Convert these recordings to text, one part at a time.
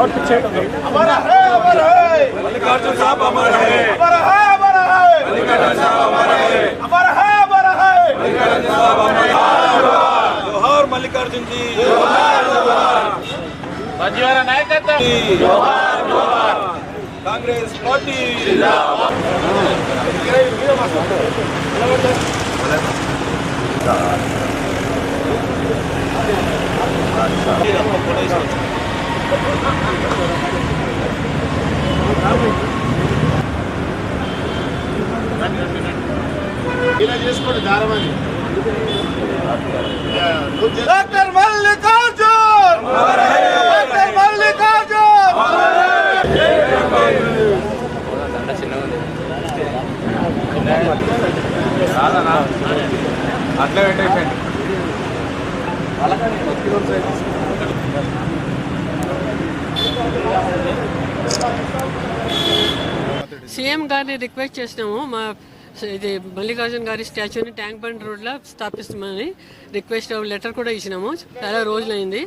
और पीछे हमारा है हमारा है। मल्लिकार्जुन साहब हमारा है। हमारा है हमारा है। मल्लिकार्जुन साहब हमारा है। हमारा है हमारा है। मल्लिकार्जुन साहब हमारा जोहर मल्लिकार्जुन जी। जोहर जोहर। बजीवारा नायकत्व जोहर जोहर। कांग्रेस पार्टी। जिंदाबाद। Thank you. ఇలా చేసుకోండి దారమని డాక్టర్ మల్లికార్జున్! డాక్టర్ మల్లికార్జున్! అట్లా పెట్టేసండి సీఎం గారిని రిక్వెస్ట్ చేసినాము. మా ఇది మల్లికార్జున గారి స్టాచ్యూని ట్యాంక్ బండ్ రోడ్లో స్థాపిస్తామని రిక్వెస్ట్ లెటర్ కూడా ఇచ్చినాము. చాలా రోజులైంది.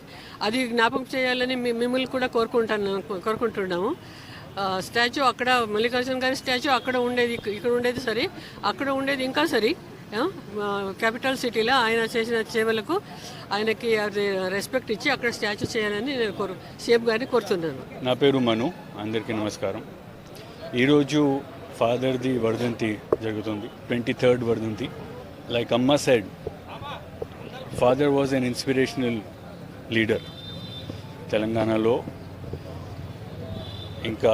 అది జ్ఞాపకం చేయాలని మిమ్మల్ని కూడా కోరుకుంటాను కోరుకుంటున్నాము. స్టాచ్యూ అక్కడ మల్లికార్జున గారి స్టాచ్యూ అక్కడ ఉండేది ఇక్కడ ఉండేది సరే అక్కడ ఉండేది ఇంకా సరే. క్యాపిటల్ సిటీలో ఆయన చేసిన సేవలకు ఆయనకి అది రెస్పెక్ట్ ఇచ్చి అక్కడ స్టాచ్యూ చేయాలని నేను కోరు సీఎం గారిని కోరుతున్నాను నా పేరు మను. అందరికీ నమస్కారం. ఈరోజు ఫాదర్ది వర్ధంతి జరుగుతుంది. ట్వంటీ థర్డ్ వర్ధంతి. లైక్ అమ్మ said father was an inspirational leader తెలంగాణలో ఇంకా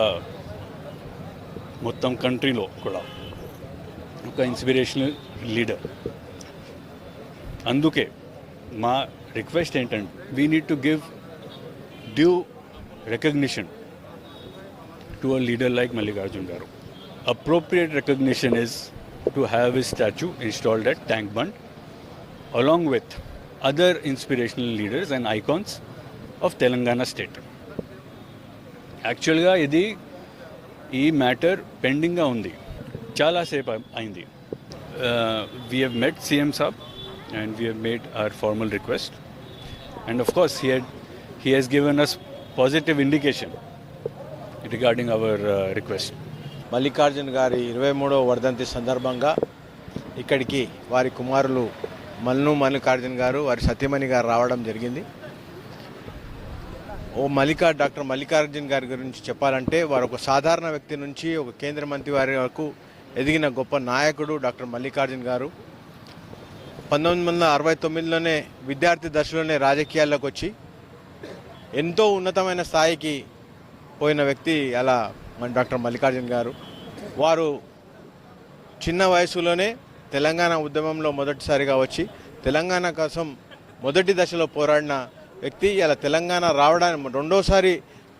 మొత్తం కంట్రీలో కూడా ఒక ఇన్స్పిరేషనల్ లీడర్ అందుకే మా రిక్వెస్ట్ ఏంటంటే we need to give due recognition to a leader like Mallikarjun garu. Appropriate recognition is to have a statue installed at Tank Bund along with other inspirational leaders and icons of Telangana state యాక్చువల్గా ఇది ఈ matter పెండింగ్గా ఉంది. చాలాసేపు అయింది. We have met CM Saab and we have made our formal request and of course he head he has given us positive indication regarding our request Mallikarjun garu ఇరవై మూడవ వర్ధంతి సందర్భంగా ఇక్కడికి వారి కుమారులు మల్లు మల్లికార్జున్ గారు వారి సత్యమణి గారు రావడం జరిగింది. ఓ మల్లికా డాక్టర్ మల్లికార్జున్ గారి గురించి చెప్పాలంటే వారు ఒక సాధారణ వ్యక్తి నుంచి ఒక కేంద్ర మంత్రి వారి వరకు ఎదిగిన గొప్ప నాయకుడు డాక్టర్ మల్లికార్జున్ గారు. పంతొమ్మిది వందల అరవై తొమ్మిదిలోనే విద్యార్థి దశలోనే రాజకీయాల్లోకి వచ్చి ఎంతో ఉన్నతమైన స్థాయికి పోయిన వ్యక్తి అలా మన డాక్టర్ మల్లికార్జున్ గారు. వారు చిన్న వయసులోనే తెలంగాణ ఉద్యమంలో మొదటిసారిగా వచ్చి తెలంగాణ కోసం మొదటి దశలో పోరాడిన వ్యక్తి ఇలా తెలంగాణ రావడానికి రెండోసారి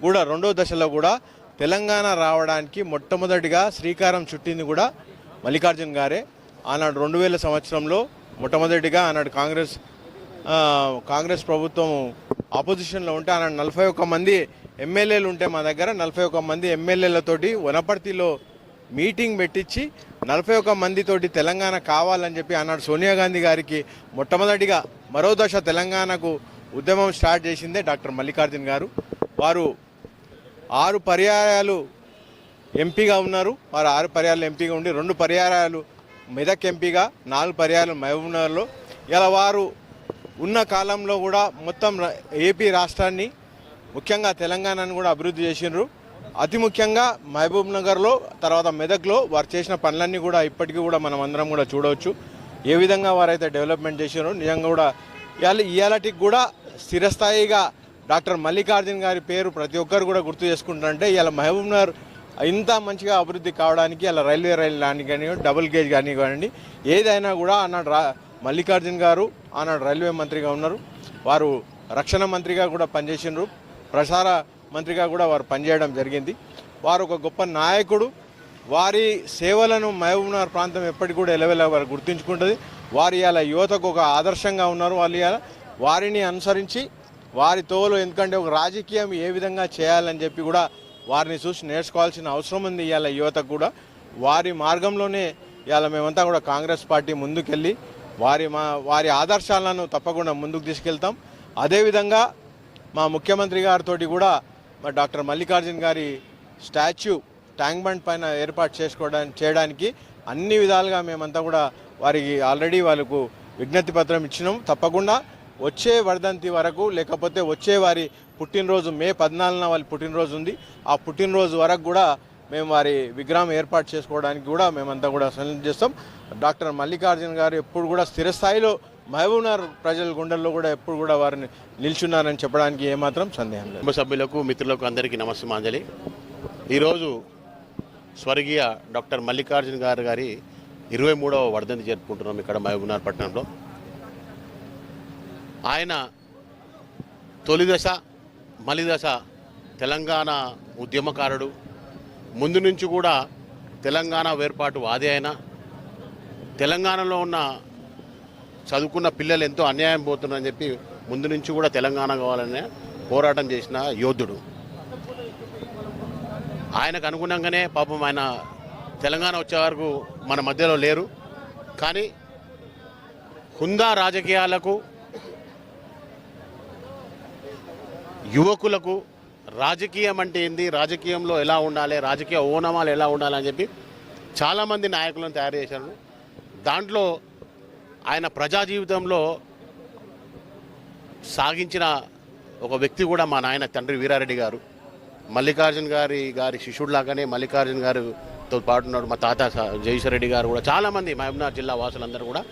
కూడా రెండో దశలో కూడా తెలంగాణ రావడానికి మొట్టమొదటిగా శ్రీకారం చుట్టింది కూడా మల్లికార్జున్ గారే. ఆనాడు రెండు వేల సంవత్సరంలో మొట్టమొదటిగా ఆనాడు కాంగ్రెస్ కాంగ్రెస్ ప్రభుత్వం ఆపోజిషన్లో ఉంటే ఆనాడు నలభై ఒక్క మంది ఎమ్మెల్యేలు ఉంటే మా దగ్గర నలభై ఒక్క మంది ఎమ్మెల్యేలతోటి వనపర్తిలో మీటింగ్ పెట్టించి నలభై ఒక్క మందితోటి తెలంగాణ కావాలని చెప్పి ఆనాడు సోనియా గాంధీ గారికి మొట్టమొదటిగా మరో దశ తెలంగాణకు ఉద్యమం స్టార్ట్ చేసిందే డాక్టర్ మల్లికార్జున్ గారు. వారు ఆరు పర్యాయాలు ఎంపీగా ఉన్నారు. వారు ఆరు పర్యాలు ఎంపీగా ఉండి రెండు పర్యాయాలు మెదక్ ఎంపీగా నాలుగు పర్యాలు మహబూబ్నగర్లో. ఇలా వారు ఉన్న కాలంలో కూడా మొత్తం ఏపీ రాష్ట్రాన్ని ముఖ్యంగా తెలంగాణను కూడా అభివృద్ధి చేసిండ్రు. అతి ముఖ్యంగా మహబూబ్ నగర్లో తర్వాత మెదక్లో వారు చేసిన పనులన్నీ కూడా ఇప్పటికీ కూడా మనం అందరం కూడా చూడవచ్చు. ఏ విధంగా వారైతే డెవలప్మెంట్ చేసినారో నిజంగా కూడా ఇవాళ ఇవాళటికి కూడా స్థిరస్థాయిగా డాక్టర్ మల్లికార్జున్ గారి పేరు ప్రతి ఒక్కరు కూడా గుర్తు చేసుకుంటారంటే ఇలా మహబూబ్నగర్ ఇంత మంచిగా అభివృద్ధి కావడానికి అలా రైల్వే రైలు కానీ కానివ్వండి డబుల్ గేజ్ కానివ్వండి ఏదైనా కూడా ఆనాడు రా మల్లికార్జున్ గారు ఆనాడు రైల్వే మంత్రిగా ఉన్నారు. వారు రక్షణ మంత్రిగా కూడా పనిచేసినారు ప్రసార మంత్రిగా కూడా వారు పనిచేయడం జరిగింది. వారు ఒక గొప్ప నాయకుడు. వారి సేవలను మహబూబ్నగర్ ప్రాంతం ఎప్పటికి కూడా ఎలవెల వారు గుర్తుంచుకుంటుంది. వారి ఇలా యువతకు ఒక ఆదర్శంగా ఉన్నారు. వాళ్ళు ఇలా వారిని అనుసరించి వారి తోలు ఎందుకంటే ఒక రాజకీయం ఏ విధంగా చేయాలని చెప్పి కూడా వారిని చూసి నేర్చుకోవాల్సిన అవసరం ఉంది ఇవాళ యువతకు కూడా. వారి మార్గంలోనే ఇవాళ మేమంతా కూడా కాంగ్రెస్ పార్టీ ముందుకెళ్ళి వారి మా వారి ఆదర్శాలను తప్పకుండా ముందుకు తీసుకెళ్తాం. అదేవిధంగా మా ముఖ్యమంత్రి గారితో కూడా మా డాక్టర్ మల్లికార్జున్ గారి స్టాచ్యూ ట్యాంక్ బండ్ పైన ఏర్పాటు చేసుకోవడానికి చేయడానికి అన్ని విధాలుగా మేమంతా కూడా వారికి ఆల్రెడీ వాళ్ళకు విజ్ఞప్తి పత్రం ఇచ్చినాం. తప్పకుండా వచ్చే వర్ధంతి వరకు లేకపోతే వచ్చే వారి పుట్టినరోజు మే పద్నాలుగున వాళ్ళ పుట్టినరోజు ఉంది. ఆ పుట్టినరోజు వరకు కూడా మేము వారి విగ్రహం ఏర్పాటు చేసుకోవడానికి కూడా మేమంతా కూడా సన్నిహితం చేస్తాం. డాక్టర్ మల్లికార్జున గారు ఎప్పుడు కూడా స్థిరస్థాయిలో మహబూబ్నగర్ ప్రజల గుండెల్లో కూడా ఎప్పుడు కూడా వారిని నిల్చున్నారని చెప్పడానికి ఏమాత్రం సందేహం లేదు. కుటుంబ సభ్యులకు మిత్రులకు అందరికీ నమస్మాంజలి ఈరోజు స్వర్గీయ డాక్టర్ మల్లికార్జున గారు గారి ఇరవై మూడవ వర్ధంతి జరుపుకుంటున్నాం ఇక్కడ మహబూబ్నగర్ పట్టణంలో. ఆయన తొలి దశ తెలంగాణ ఉద్యమకారుడు. ముందు నుంచి కూడా తెలంగాణ వేర్పాటు వాది ఆయన. తెలంగాణలో ఉన్న చదువుకున్న పిల్లలు ఎంతో అన్యాయం పోతున్నారని చెప్పి ముందు నుంచి కూడా తెలంగాణ కావాలనే పోరాటం చేసిన యోధుడు. ఆయనకు అనుగుణంగానే పాపం ఆయన తెలంగాణ వచ్చే వరకు మన మధ్యలో లేరు. కానీ హుందా రాజకీయాలకు యువకులకు రాజకీయం అంటే ఏంది? రాజకీయంలో ఎలా ఉండాలి? రాజకీయ ఓనమాలు ఎలా ఉండాలి అని చెప్పి చాలామంది నాయకులను తయారు చేశారు. దాంట్లో ఆయన ప్రజా జీవితంలో సాగించిన ఒక వ్యక్తి కూడా మా నాయన తండ్రి వీరారెడ్డి గారు. మల్లికార్జున్ గారి గారి శిష్యుడిలాగానే మల్లికార్జున్ గారితో పాటున్నాడు మా తాత స- గారు కూడా. చాలామంది మహబూబ్నగర్ జిల్లా వాసులందరూ కూడా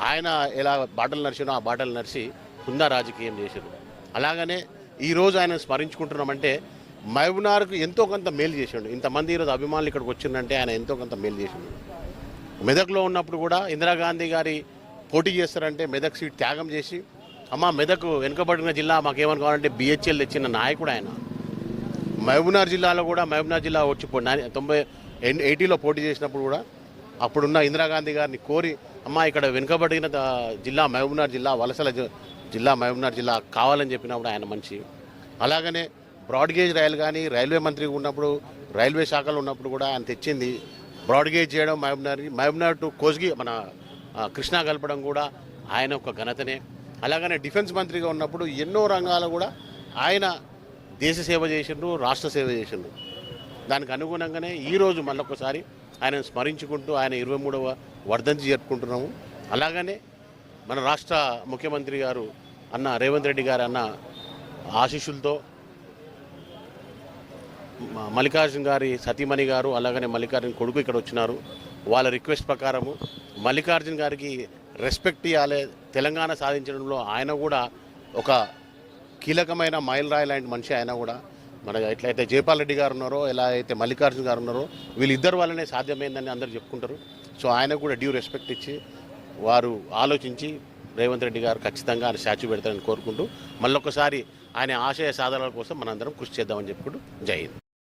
ఆయన ఎలా బాటలు నడిచినో ఆ బాటలు నడిచి హుందా రాజకీయం చేశారు. అలాగనే ఈరోజు ఆయన స్మరించుకుంటున్నామంటే మహబూబ్నగర్కు ఎంతో కొంత మేలు చేసిండు. ఇంతమంది ఈరోజు అభిమానులు ఇక్కడికి వచ్చిందంటే ఆయన ఎంతో కొంత మేలు చేసిండు. మెదక్లో ఉన్నప్పుడు కూడా ఇందిరాగాంధీ గారి పోటీ చేస్తారంటే మెదక్ సీట్ త్యాగం చేసి అమ్మ మెదక్ వెనుకబడిన జిల్లా మాకేమనుకోవాలంటే బిహెచ్ఎల్ తెచ్చిన నాయకుడు ఆయన. మహబూబ్నగర్ జిల్లాలో కూడా మహబూబ్నగర్ జిల్లా వచ్చి పో- తొంభై ఎన్- ఎయిటీలో పోటీ చేసినప్పుడు కూడా అప్పుడున్న ఇందిరాగాంధీ గారిని కోరి అమ్మ ఇక్కడ వెనుకబడిన జిల్లా మహబూబ్నగర్ జిల్లా వలసల జిల్లా మహబూబ్నగర్ జిల్లా కావాలని చెప్పినప్పుడు ఆయన మంచి. అలాగనే బ్రాడ్గేజ్ రైలు కానీ రైల్వే మంత్రి ఉన్నప్పుడు రైల్వే శాఖలో ఉన్నప్పుడు కూడా ఆయన తెచ్చింది బ్రాడ్గేజ్ చేయడం మహబూబ్నగర్ మహబూబ్నగర్ టు కోస్గి మన కృష్ణా కలపడం కూడా ఆయన ఒక ఘనతనే. అలాగనే డిఫెన్స్ మంత్రిగా ఉన్నప్పుడు ఎన్నో రంగాలు కూడా ఆయన దేశ సేవ చేసిండ్రు రాష్ట్ర సేవ చేసిండ్రు. దానికి అనుగుణంగానే ఈరోజు మళ్ళొకసారి ఆయన స్మరించుకుంటూ ఆయన ఇరవై మూడవ వర్ధంతి జరుపుకుంటున్నాము. అలాగనే మన రాష్ట్ర ముఖ్యమంత్రి గారు అన్న రేవంత్ రెడ్డి గారు అన్న ఆశీస్సులతో మల్లికార్జున గారి సతీమణి గారు అలాగనే మల్లికార్జున కొడుకు ఇక్కడ వచ్చినారు. వాళ్ళ రిక్వెస్ట్ ప్రకారము మల్లికార్జున గారికి రెస్పెక్ట్ ఇవ్వాలి తెలంగాణ సాధించడంలో ఆయన కూడా ఒక కీలకమైన మైలురాయి లాంటి మనిషి ఆయన కూడా. మన ఎట్లయితే జయపాల్ రెడ్డి గారు ఉన్నారో ఎలా అయితే మల్లికార్జున గారు ఉన్నారో వీళ్ళిద్దరు వల్లనే సాధ్యమైందని అందరూ చెప్పుకుంటారు. సో ఆయన కూడా డ్యూ రెస్పెక్ట్ ఇచ్చి వారు ఆలోచించి రేవంత్ రెడ్డి గారు ఖచ్చితంగా ఆయన స్టాచ్యూ పెడతారని కోరుకుంటూ మళ్ళొకసారి ఆయన ఆశయ సాధనల కోసం మనందరం కృషి చేద్దామని చెప్పుకుంటూ జై హింద్.